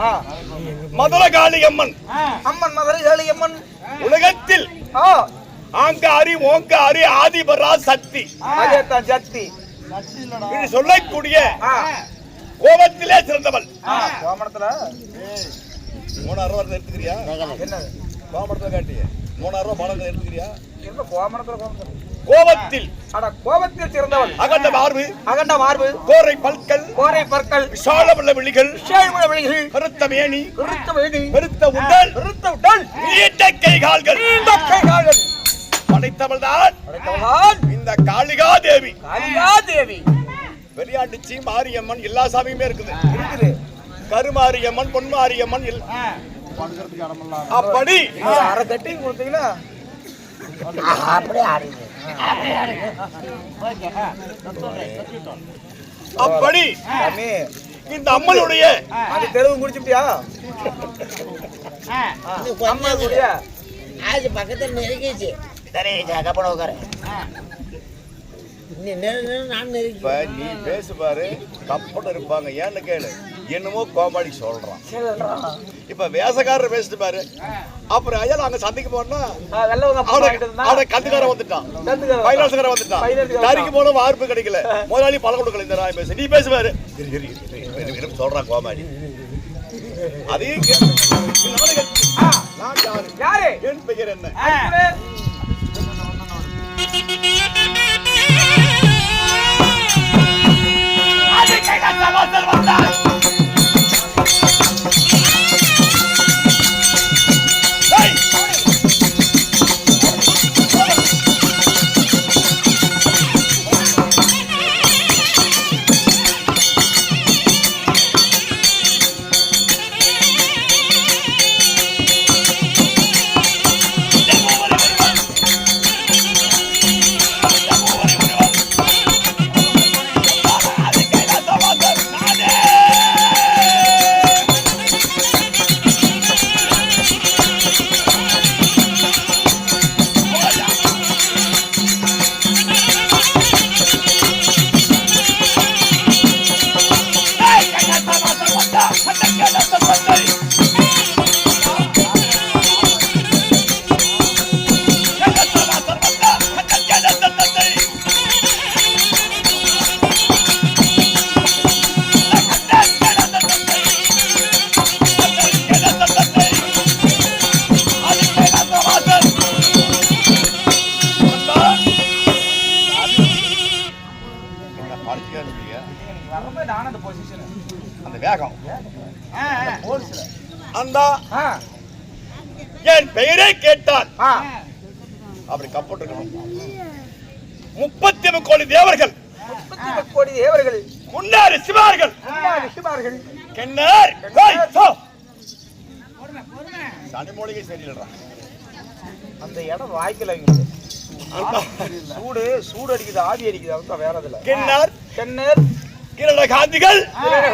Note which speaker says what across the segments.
Speaker 1: ஆ.
Speaker 2: மதுர காளி அம்மன்
Speaker 1: மதுரை காளி அம்மன்
Speaker 2: உலகத்தில்
Speaker 1: ஆ.
Speaker 2: ஆங்காரி ஓங்காரி ஆதிபரா சக்தி.
Speaker 1: சக்தி.
Speaker 2: இது சொல்லக்கூடிய கோபத்திலே சிறந்தவள்.
Speaker 1: கோமணத்துல?
Speaker 2: மூணாயிரம் ரூபாய் எடுத்துக்கிறியா?
Speaker 1: என்னது?
Speaker 2: கோமணத்துல காட்டிய. மூணாயிரம் ரூபாய் பணம் எடுத்துக்கிறியா?
Speaker 1: என்ன கோமணத்துல கோமணத்துல?
Speaker 2: கோபத்தில்.
Speaker 1: அட கோபத்தில் சிறந்தவள்
Speaker 2: அகண்ட மார்பு.
Speaker 1: அகண்ட மார்பு.
Speaker 2: கோரை பல்கள்
Speaker 1: கோரை பற்கள்.
Speaker 2: விசாலமுள்ள விழிகள்.
Speaker 1: சேழ்முழ விழிகள்.
Speaker 2: கருத்த மேனி.
Speaker 1: கருத்த வேணி
Speaker 2: பெருத்த உடல்.
Speaker 1: கருத்த உடல்.
Speaker 2: நீண்ட கை கால்கள்
Speaker 1: நீண்ட கைகால்கள்.
Speaker 2: படைத்தவள் தான்
Speaker 1: படைத்தவள்தான்.
Speaker 2: இந்த காளிகா தேவி
Speaker 1: காளிகா தேவி
Speaker 2: வெளியாட்டுச்சி மாரியம்மன் எல்லா சாமியுமே இருக்குது.
Speaker 1: இருக்குது.
Speaker 2: கருமாரியம்மன் பொன்மாரியம்மன் அப்படி.
Speaker 1: அரை தட்டி கொடுத்தீங்கன்னா
Speaker 2: அப்படி இந்த அம்மனுடைய
Speaker 1: அந்த தெருவு முடிச்சுட்டியா அம்மா கூடிய
Speaker 3: आज பக்கத்துல நெருங்கிச்சு சரி கப்பட உட்கார. நான் நெருங்கி
Speaker 2: நீ பேசு பாரு. கப்பட்டு இருப்பாங்க. ஏன்னு கேளு. என்னமோ கோமாளி சொல்றான். இப்ப வேசக்காரர் பேசிட்டு பாரு. அப்புறம் ஐயா நாங்க சந்தைக்கு போனா அவன கந்துக்காரன் வந்துட்டான். பைனான்ஸ்காரன் வந்துட்டான். தறிக்கு போன வார்ப்பு கிடைக்கல. முதலாளி பழம் கொடுக்கல இந்த நாய் பேசு. நீ பேசு பாரு. இரு, இரு, இரு, இரு, இரு, இரு, சொல்றான் கோமாளி அதையும் யாரு? என் பெயர் என்ன? ஏய்!
Speaker 1: ரிஷிமார்கள்
Speaker 2: கிண்ணர். சனி மூலிகை சரியில்லைடா.
Speaker 1: அந்த இடம் வாய்க்கல சூடு சூடு அடிக்குது ஆவி அடிக்குது அதுதான் வேற இதுல.
Speaker 2: கிண்ணர்.
Speaker 1: தென்னர்
Speaker 2: கிரண காந்திகள்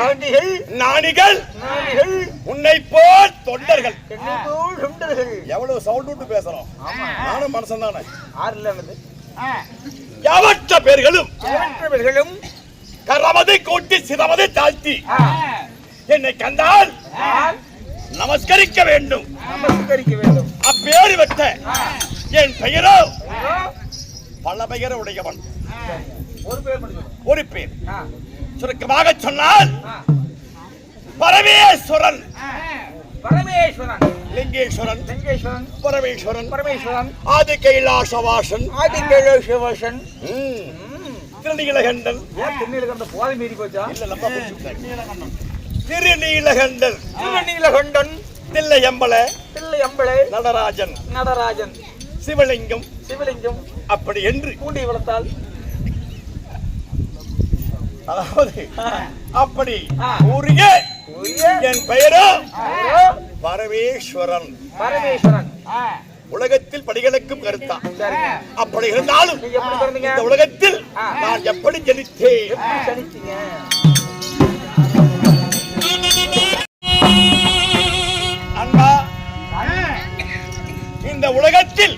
Speaker 1: காண்டிகள்
Speaker 2: நாணிகள்
Speaker 1: நாடிகள்
Speaker 2: உன்னை போல் தொண்டர்கள்.
Speaker 1: தென்னைப்போல் சுண்டர்கள்
Speaker 2: எவ்வளவு சவுண்ட் விட்டு பேசுறோம்?
Speaker 1: ஆமா.
Speaker 2: நானும் மனுஷன் தானே
Speaker 1: ஆறு இல்லைன்னது
Speaker 2: எவற்ற பேர்களும்
Speaker 1: தேவற்றவர்களும்
Speaker 2: கரமதை கூட்டி சிரமதை தாழ்த்தி. என்னை கண்டால் நமஸ்கரிக்க வேண்டும்.
Speaker 1: நமஸ்கரிக்க வேண்டும்.
Speaker 2: அப்பேறு வெட்ட என் பெயரோ பல பெயர உடையவன்
Speaker 1: ஒரு பேர்.
Speaker 2: ஒரு பேர். சுருக்கமாக சொன்னால். பரமேஸ்வரன்.
Speaker 1: பரமேஸ்வரன்.
Speaker 2: லிங்கேஸ்வரன்.
Speaker 1: லிங்கேஸ்வரன்.
Speaker 2: பரமேஸ்வரன்.
Speaker 1: பரமேஸ்வரன்.
Speaker 2: ஆதி கைலாசவாசன்
Speaker 1: ஆதிகேஷவசன்
Speaker 2: ம். திருநீலகண்டன்.
Speaker 1: கண்ட போதை மீறி போச்சா?
Speaker 2: இல்ல நம்ம புடிச்சுக்கிட்டேன். திருநீலகண்டன்.
Speaker 1: திருநீலகண்டன்.
Speaker 2: தில்லையம்பல.
Speaker 1: பிள்ளை அம்பளை
Speaker 2: நடராஜன்.
Speaker 1: நடராஜன்.
Speaker 2: சிவலிங்கம்.
Speaker 1: சிவலிங்கம்.
Speaker 2: அப்படி என்று.
Speaker 1: பூண்டி வளர்த்தால்?
Speaker 2: அதாவது அப்படி
Speaker 1: உரிய
Speaker 2: என் பெயரோ பரமேஸ்வரன்.
Speaker 1: பரமேஸ்வரன்.
Speaker 2: உலகத்தில் படிகளுக்கும்
Speaker 1: சரிங்க.
Speaker 2: அப்படி இருந்தாலும் இந்த உலகத்தில். நான் எப்படி ஜனித்தேன்? இந்த உலகத்தில்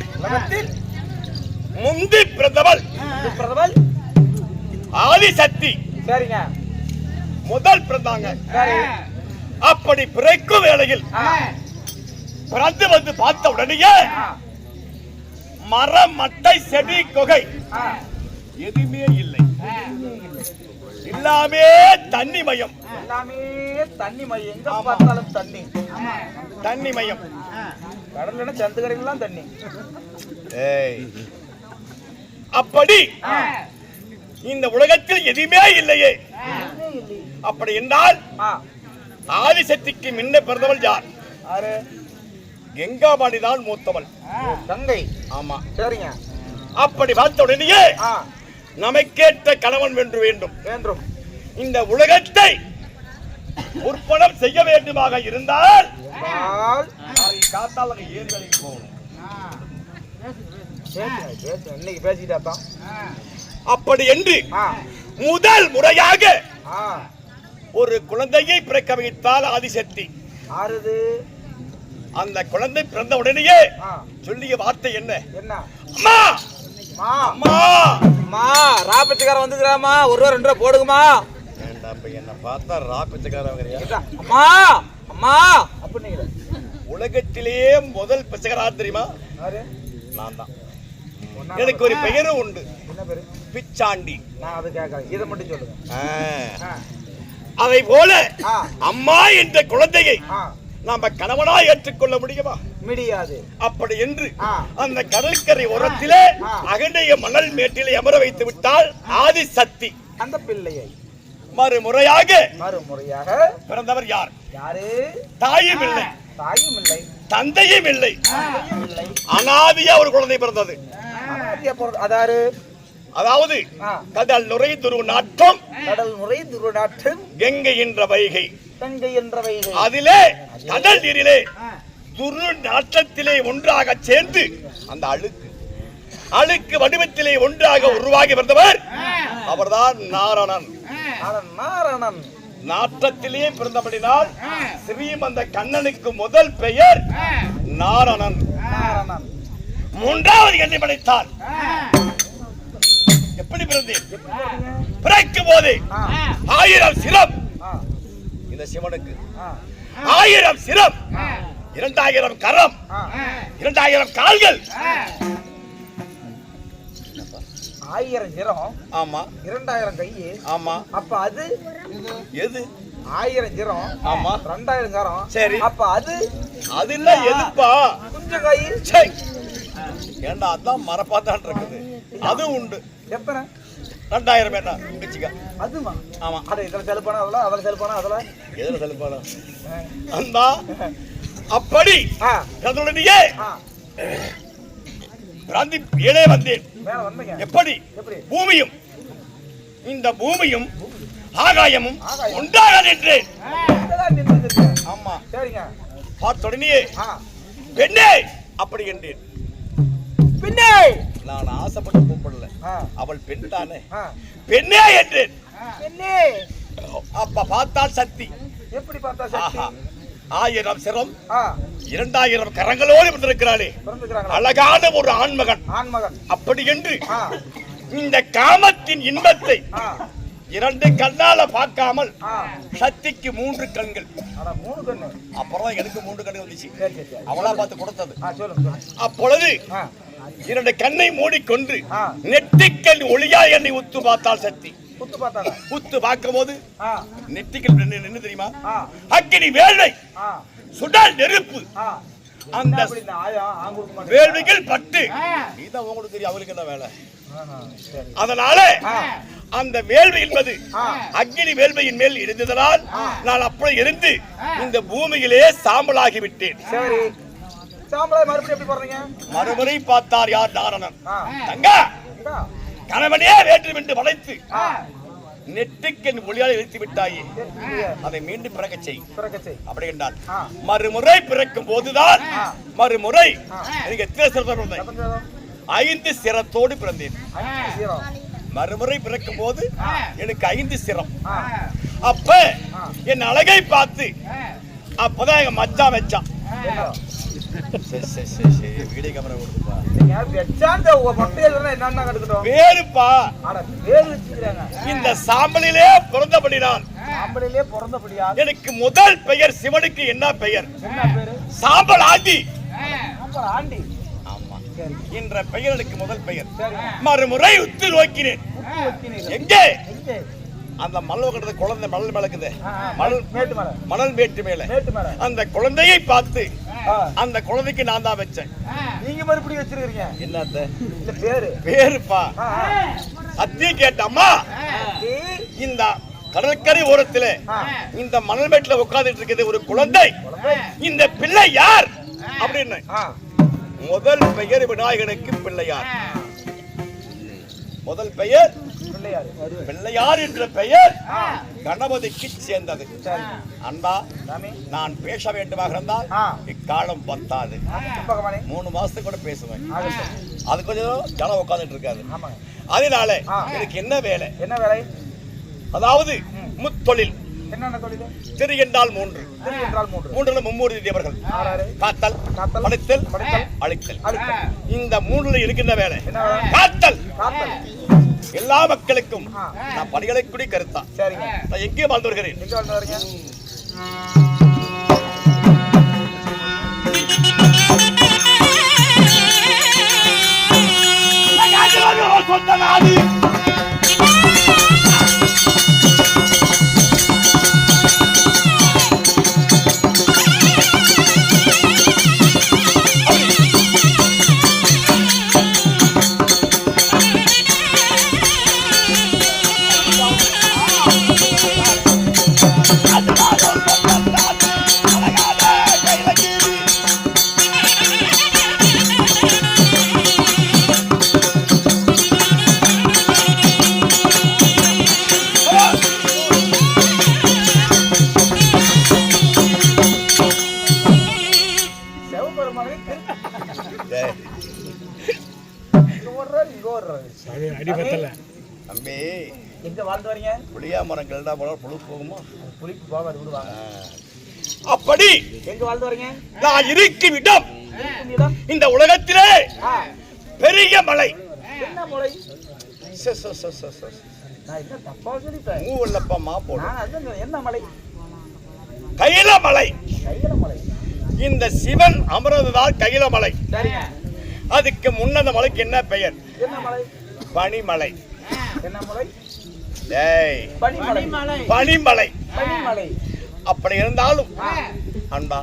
Speaker 2: முந்தி
Speaker 1: பிரதமர்
Speaker 2: ஆதிசக்தி
Speaker 1: சரிங்க.
Speaker 2: முதல் பிறந்தாங்க அப்படி பிறக்கும் வேளையில் பிறந்து வந்து பார்த்த உடனேயே மரம் மட்டை செடி கொகை. எதுவுமே இல்லை. எல்லாமே தண்ணி மயம்
Speaker 1: எல்லாமே தண்ணி மையம் எங்க பார்த்தாலும் தண்ணி.
Speaker 2: தண்ணி மயம்
Speaker 1: கடல்ல சந்துக்கரையெல்லாம் தண்ணி.
Speaker 2: ஏய். அப்படி இந்த உலகத்தில் எதுவுமே இல்லையே. அப்படி என்றால்
Speaker 1: ஆ,
Speaker 2: ஆதிசக்திக்கு முன்ன பிறந்தவள் யார்?
Speaker 1: ஆறு
Speaker 2: கங்காபாணி தான் மூத்தவள்
Speaker 1: கங்கை.
Speaker 2: ஆமா.
Speaker 1: சரிங்க.
Speaker 2: அப்படி பார்த்த உடனேயே நமக்கேற்ற கணவன் வென்று வேண்டும்.
Speaker 1: வேண்டும்.
Speaker 2: இந்த உலகத்தை உற்பணம் செய்ய வேண்டுமாக இருந்தால் காத்தால் ஏறுதலைக்கு போகணும்.
Speaker 1: இன்னைக்கு பேசிட்டா
Speaker 2: அப்படி என்று முதல் முறையாக ஒரு குழந்தையை பிறக்க வைத்தால் ஆதிசக்தி.
Speaker 1: ஆறுது
Speaker 2: அந்த குழந்தை பிறந்த உடனேயே சொல்லிய வார்த்தை என்ன?
Speaker 1: என்ன?
Speaker 2: அம்மா! அம்மா!
Speaker 1: மா ராபத்துக்காரன் வந்துக்கிறாமா ஒரு ரூபா ரெண்டு ரூபா போடுங்கம்மா.
Speaker 2: என்ன பார்த்தா ரா பிச்சைக்காரவங்கறியா
Speaker 1: இதான். அம்மா! அம்மா! அப்படின்னீங்களே
Speaker 2: உலகத்திலேயே முதல் பிச்சைக்காரா தெரியுமா? நான் தான். எனக்கு ஒரு பெயரும் உண்டு. பிச்சாண்டி.
Speaker 1: நான் அது கேட்கறேன் இதை மட்டும் சொல்லுங்க.
Speaker 2: அதை போல அம்மா என்ற குழந்தையை நாம கணவனா ஏற்றுக்கொள்ள முடியுமா?
Speaker 1: முடியாது.
Speaker 2: அப்படி என்று. அந்த கடற்கரை ஓரத்திலே
Speaker 1: ஆ.
Speaker 2: அகண்டைய மணல் மேட்டிலே அமர வைத்து விட்டால் ஆதி சக்தி.
Speaker 1: அந்த பிள்ளையை.
Speaker 2: மறுமுறையாக
Speaker 1: மறுமுறையாக.
Speaker 2: பிறந்தவர் யார்?
Speaker 1: யாரு?
Speaker 2: தாயும் இல்லை.
Speaker 1: தாயும் இல்லை.
Speaker 2: தந்தையும் இல்லை. அனாதியா ஒரு குழந்தை பிறந்தது.
Speaker 1: அதாரு?
Speaker 2: அதாவது. கடல் நுரை துரு நாட்டம்
Speaker 1: கடல் முறை துருநாட்டு
Speaker 2: கங்கை என்ற வைகை.
Speaker 1: கங்கை என்ற வைகை.
Speaker 2: அதிலே கடல் நீரிலே துரு நாட்டத்திலே ஒன்றாக சேர்ந்து அந்த அழுக்கு அழுக்கு வடிவத்திலே ஒன்றாக உருவாகி வந்தவர் அவர்தான் நாரணன்.
Speaker 1: நாரணன்.
Speaker 2: நாட்டத்திலே பிறந்தபடினால் ஸ்ரீமந்த கண்ணனுக்கு முதல் பெயர் நாரணன்.
Speaker 1: நாரணன்.
Speaker 2: மூன்றாவது என்னை படைத்தான் எப்படி பிறந்தேன் பிறக்கும் போது ஆயிரம் சிரம். இந்த சிவனுக்கு. ஆயிரம் சிரம். இரண்டாயிரம் கரம். இரண்டாயிரம் கால்கள்.
Speaker 1: ஆயிரம் ஜிரம்
Speaker 2: ஆமா.
Speaker 1: இரண்டாயிரம் கை.
Speaker 2: ஆமா.
Speaker 1: அப்ப அது?
Speaker 2: எது?
Speaker 1: ஆயிரம் ஜிரம்
Speaker 2: ஆமா.
Speaker 1: ரெண்டாயிரம் காரம்.
Speaker 2: சரி.
Speaker 1: அப்ப அது?
Speaker 2: அது இல்ல எதுப்பா?
Speaker 1: கொஞ்சம் கை.
Speaker 2: ஏண்டா அதான் மரப்பாத்தான் இருக்குது. அது உண்டு.
Speaker 1: எத்தனை
Speaker 2: ரெண்டாயிரம் என்ன வச்சுக்க
Speaker 1: அதுமா?
Speaker 2: ஆமா.
Speaker 1: அட இதுல செலுப்பானா அதுல? அதுல செலுப்பானா அதுல?
Speaker 2: எதுல செலுப்பாலும் அந்த அப்படி.
Speaker 1: ஆ.
Speaker 2: பிராந்தி ஏழே வந்தேன்.
Speaker 1: மேல வந்தீங்க.
Speaker 2: எப்படி? பூமியும். இந்த பூமியும் ஆகாயமும்
Speaker 1: ஆகாயம்.
Speaker 2: ஒன்றாக நின்றேன். ஆமா.
Speaker 1: சரிங்க.
Speaker 2: பார்த்த உடனே
Speaker 1: ஆ.
Speaker 2: பெண்ணே அப்படி என்றேன்.
Speaker 1: பின்னே
Speaker 2: நான் ஆசைப்பட்டு கூப்பிடல அவள் பெண் தானே பெண்ணே என்றேன். அப்ப பார்த்தால் சக்தி.
Speaker 1: எப்படி பார்த்தா சக்தி?
Speaker 2: ஆயிரம் சிரம் இரண்டாயிரம் கரங்களோடு வந்திருக்கிறாளே அழகான ஒரு ஆண்மகன். அப்படி என்று இந்த காமத்தின் இன்பத்தை இரண்டு கண்ணால பார்க்காமல் சக்திக்கு மூன்று கண்கள். அப்புறம் எனக்கு மூன்று கண்கள் வந்துச்சு. அவளா பார்த்து கொடுத்தது. அப்பொழுது இரண்டு கண்ணை மூடிக்கொண்டு
Speaker 1: ஆ.
Speaker 2: நெற்றிக்கண் ஒளியா என்னை உத்து பார்த்தால் சக்தி.
Speaker 1: குத்து
Speaker 2: பார்க்கும் போது நின்னு நின்னு தெரியுமா? அக்கினி வேள்வை
Speaker 1: ஆ.
Speaker 2: சுடல் நெருப்பு. அந்த வேள்விகள் பட்டு. இதான் உங்களுக்கு தெரியும் அவளுக்கு என்ன வேலை? அதனால அந்த வேள்வி என்பது. அக்னி வேள்வியின் மேல் இருந்ததனால் நான் அப்படி இருந்து இந்த பூமியிலே சாம்பலாகி விட்டேன்.
Speaker 1: சரி சாம்பலாய் மறுபடியும் எப்படி
Speaker 2: பார்த்தார் யார் நாரணன்
Speaker 1: ஆ
Speaker 2: தங்கா. கணவனே வேண்டும் என்று வளைத்து நெட்டுக்கென் ஒளியால் இழுத்து விட்டாயே. அதை மீண்டும்
Speaker 1: பிறக்க செய்
Speaker 2: அப்படி என்றால் மறுமுறை பிறக்கும் போதுதான். மறுமுறை. எனக்கு எத்தனை சிரத்தோடு பிறந்தேன்? ஐந்து சிரத்தோடு பிறந்தேன் மறுமுறை பிறக்கும் போது. எனக்கு ஐந்து சிரம்
Speaker 1: ஆ
Speaker 2: அப்ப. என் அழகை பார்த்து அப்பதான் எங்க மச்சான் வச்சான்? வீடியோ கேமரா
Speaker 1: வெச்சாந்த உங்க என்னென்ன கட்டுக்கிட்டோம்
Speaker 2: வேறுப்பா.
Speaker 1: பேர் வச்சுக்கிறாங்க
Speaker 2: இந்த சாம்பலிலே பிறந்தபடினால்
Speaker 1: பிறந்தபடியா?
Speaker 2: எனக்கு முதல் பெயர் சிவனுக்கு என்ன பெயர்?
Speaker 1: என்ன பேரு?
Speaker 2: சாம்பல் ஆண்டி.
Speaker 1: ஆம்பளை ஆண்டி.
Speaker 2: ஆமா. என்ற பெயர் எனக்கு முதல் பெயர். மறுமுறை உத்து நோக்கினேன். எங்கே? அந்த மணல் கட்டுறது குழந்தை மணல் மேலக்குது. மணல் மணல் மேட்டு மேல. அந்த குழந்தையை பார்த்து அந்த குழந்தைக்கு நான் தான் வச்சேன்.
Speaker 1: நீங்க மறுபடி வச்சிருக்கீங்க
Speaker 2: என்னத்த?
Speaker 1: பேரு.
Speaker 2: பேருப்பா. சத்தியம் கேட்டம்மா. இந்த கடற்கரை ஓரத்துல. இந்த மணல் மேட்டுல உட்கார்ந்துட்டு இருக்குது ஒரு குழந்தை. இந்த பிள்ளை யார்? அப்படின்னு. முதல் பெயர் விநாயகனுக்கு பிள்ளையார். முதல் பெயர்
Speaker 1: பிள்ளையாரு.
Speaker 2: என்ற பெயர் கணபதிக்கு சேர்ந்தது.
Speaker 1: சரி
Speaker 2: அன்பா நான் பேச வேண்டுமாக இருந்தால். இக்காலம் பத்தாது. மூணு மாசத்துக்கு கூட பேசுவேன். அது கொஞ்சம் ஜனம் உட்கார்ந்துட்டு இருக்காது அதனால. எனக்கு என்ன வேலை?
Speaker 1: என்ன வேலை?
Speaker 2: அதாவது முத்தொழில்.
Speaker 1: என்னென்ன தொழில்?
Speaker 2: திரு என்றால் மூன்று.
Speaker 1: திரு என்றால் மூன்று.
Speaker 2: மூன்றுல மும்மூர்த்தி தேவர்கள். காத்தல் படைத்தல் அழித்தல். இந்த மூணுல இருக்கின்ற வேலை? காத்தல்.
Speaker 1: காத்தல்.
Speaker 2: எல்லா மக்களுக்கும். நான் பணிகளை கூடி கருத்தா.
Speaker 1: சரிங்க.
Speaker 2: நான் எங்கே வாழ்ந்து வருகிறேன்?
Speaker 1: எங்க வந்து வரீங்க
Speaker 2: சொந்த நாடு?
Speaker 1: எங்க வாழ்ந்து வரீங்க?
Speaker 2: புளியா மரம் கிளடா போல புழு போகுமா?
Speaker 1: புளிக்கு போகாது விடுவாங்க
Speaker 2: அப்படி
Speaker 1: எங்க வாழ்ந்து வரீங்க?
Speaker 2: நான் இருக்கும் இடம். இந்த உலகத்திலே பெரிய மலை.
Speaker 1: என்ன மலை?
Speaker 2: கையில மலை.
Speaker 1: கையில மலை.
Speaker 2: இந்த சிவன் அமர்ந்ததால் கையில மலை.
Speaker 1: சரிங்க.
Speaker 2: அதுக்கு முன்னந்த மலைக்கு என்ன பெயர்?
Speaker 1: என்ன மலை?
Speaker 2: பனிமலை.
Speaker 1: என்ன மலை?
Speaker 2: டேய்.
Speaker 1: பனிமலை.
Speaker 2: பனிமலை.
Speaker 1: பனிமலை.
Speaker 2: அப்படி இருந்தாலும் அன்பா.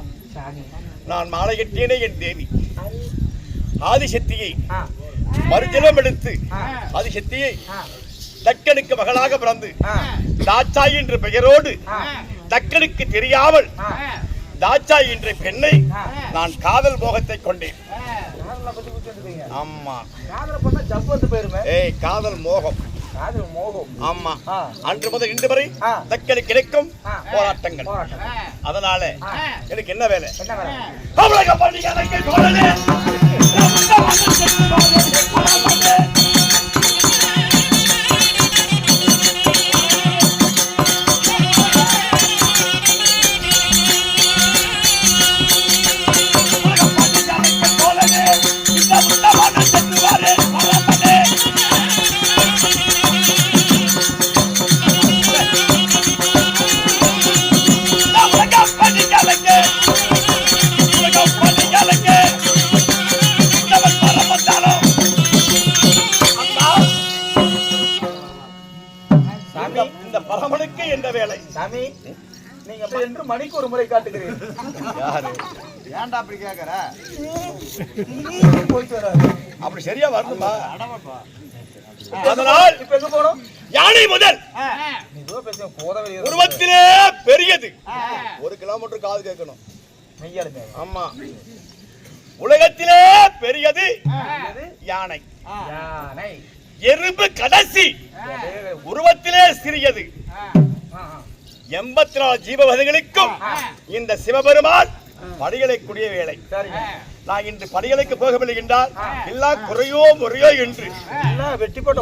Speaker 2: நான் மாலை கட்டியனே என் தேவி. ஆதிசக்தியை மறுஜலம் எடுத்து ஆதிசக்தியை தக்கனுக்கு மகளாக பிறந்து தாச்சாய் என்ற பெயரோடு தக்கனுக்கு தெரியாமல். தாச்சாய் என்ற பெண்ணை. நான் காதல் மோகத்தை கொண்டேன். ஆமா. ஏய் காதல் மோகம். ஆமா. அன்று முதல் இன்று வரை. தக்கனுக்கு கிடைக்கும். போராட்டங்கள் அதனால. எனக்கு என்ன வேலை
Speaker 1: என்ன வேலை ஒரு முறை காட்டுகிறீர்கள்
Speaker 2: யாரு?
Speaker 3: ஏன்டா அப்படி கேக்குற?
Speaker 1: போயிட்டு வராது
Speaker 2: அப்படி சரியா வரணுமா? அதனால்
Speaker 1: இப்ப எங்க போனோம்
Speaker 2: யானை முதல். உருவத்திலே பெரியது. ஒரு கிலோமீட்டர் காது கேட்கணும். ஆமா. உலகத்திலே பெரியது யானை.
Speaker 1: யானை.
Speaker 2: எறும்பு கடைசி? உருவத்திலே சிறியது. எண்பத்தி நாலு ஜீவவதைகளுக்கும் இந்த சிவபெருமான் படிகளை கூடிய வேலை. நான் இன்று படிகளுக்கு போகவில்லை என்றால் எல்லாம் குறையோ முறையோ என்று.
Speaker 1: போட்டு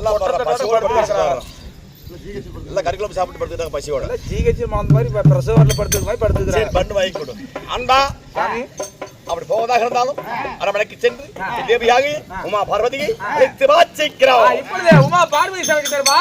Speaker 2: எல்லாம் கறிக்குழம்பு சாப்பிட்டு படுத்துட்டாங்க பசியோட.
Speaker 1: ஜிஹெச் மாந்த மாதிரி பிரசவ படுத்துக்கிற மாதிரி
Speaker 2: சரி
Speaker 1: படுத்துக்கிறாங்க
Speaker 2: பண்ணு வாங்கி கொடு. அன்பா அப்படி போவதாக இருந்தாலும் அரமனைக்கு சென்று தேவியாக உமா பார்வதியை அழைத்து வாச்சிக்கிறோம்
Speaker 1: இப்பொழுது உமா பார்வதி சமைக்க தருமா